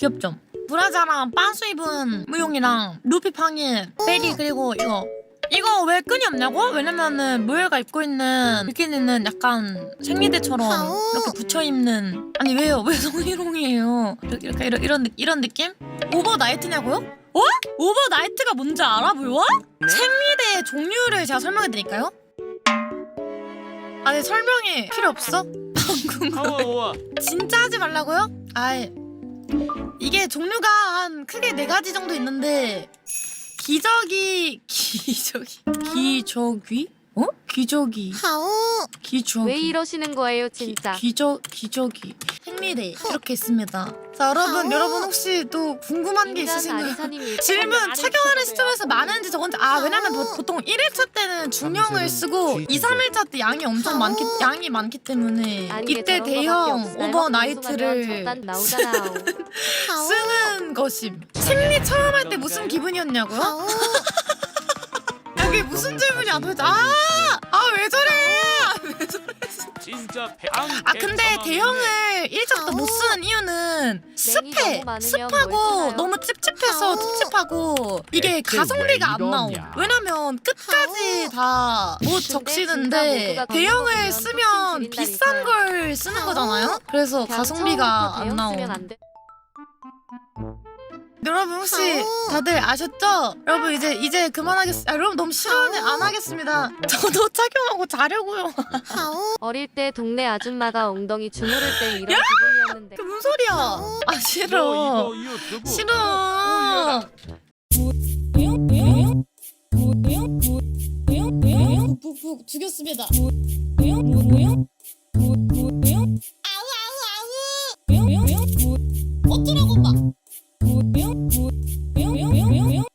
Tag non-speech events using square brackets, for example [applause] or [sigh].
귀엽죠? 브라자랑 빤스 입은 무용이랑 루피 팡이 베리 그리고 이거 이거 왜 끈이 없냐고? 왜냐면은 모엘가 입고 있는 비키니는 약간 생리대처럼 이렇게 붙여 입는 아니 왜요? 왜 성희롱이에요? 이렇게, 이렇게 이런 이런, 느- 이런 느낌? 오버나이트냐고요? 어? 오버나이트가 뭔지 알아 보여? 생리대의 종류를 제가 설명해 드릴까요? 아니 설명이 필요 없어? [laughs] 하와와 진짜 하지 말라고요? 아이 이게 종류가 한 크게 네 가지 정도 있는데 기저귀 [laughs] 기저귀 기저귀? 어? 기저귀. 기저귀. 왜 이러시는 거예요 진짜? 기, 기저 기저귀. 생리대. 이렇게 있습니다. 자 여러분 여러분 혹시 또 궁금한 게 있으신가요? [laughs] 질문 착용하는 시점에서 많은지 적은지 아 왜냐면 보, 보통 1일차 때는 중형을 쓰고 2, 3일차 때 양이 엄청 많기 양이 많기 때문에 이때 대형 오버나이트를 [laughs] 쓰는 것임. 생리 처음 할 때 무슨 기분이었냐고요? [laughs] 여기 무슨 질문이야 도대체? 아, 아왜 저래? 왜 저래? 진짜 아 근데 대형을 1차부터 못 쓰는 이유는 습해, 너무 많으면 습하고 뭘 쓰나요? 너무 찝찝해서 찝찝하고 이게 대체 가성비가 왜안 나옴. 이러냐? 왜냐면 끝까지 다 못 적시는데 대형을 쓰면 비싼. 걸 쓰는 거잖아요. 그래서 가성비가 처음부터 안 돼. 여러분 혹시 다들 아셨죠? 여러분 이제 이제 그만하겠. 어. 아 여러분 너무 싫어하네 안 하겠습니다. 저도 착용하고 자려고요. 어릴 때 동네 아줌마가 엉덩이 주무를 때 이런 기분이었는데 그 무슨 소리야? 아, 아 싫어. 어, 싫어. 어, 북북 죽였습니다. 어쩌라고 막. 不用不。